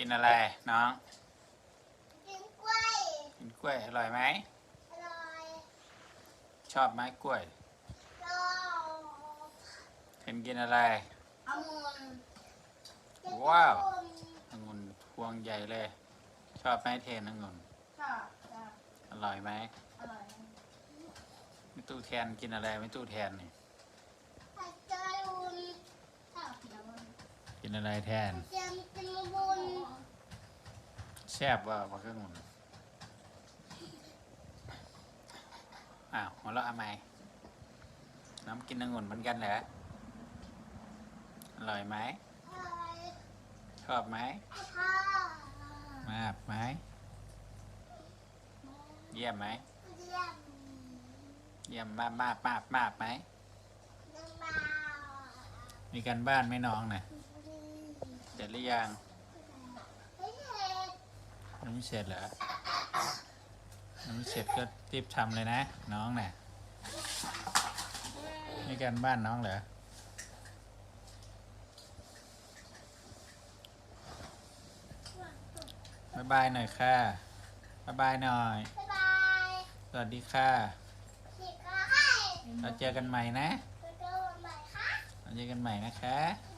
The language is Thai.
กินอะไรน้อง กินกล้วย กินกล้วยอร่อยไหมอร่อย ชอบไหมกล้วยรอเห็นกินอะไรองุ่นว้าวองุ่นพวงใหญ่เลย ชอบไหมเทนองุ่นค่ะจ้ะอร่อยไหมอร่อยไม่ตู้แทนกินอะไรไม่ตู้แทนนี่ผัดกระดุมข้าวเขียวกินอะไรแทนเจียมกินบุญ แซ่บว่าพักองุ่นอ้าวหัวเราะทำไมน้ำกินองุ่นเหมือนกันเหรออร่อยไหมอร่อยชอบไหมค่ะมากไหมเยี่ยมไหมเยี่ยมเยี่ยมมากมากมากมากไหมน้ำมามีการบ้านไหมน้องน่ะเสร็จหรือยังเฮ้ยเห็ดยัง ไม่เสร็จเหรอยังไม่เสร็จก็รีบทำเลยนะ น้องน่ะมีการบ้านน้องเหรอบ๊ายบายหน่อยค่ะบ๊ายบายหน่อย บ๊ายบายสวัสดีค่ะสิค่ะให้เราเจอกันใหม่นะไปเจอกันใหม่ค่ะเราเจอกันใหม่นะคะบ๊าย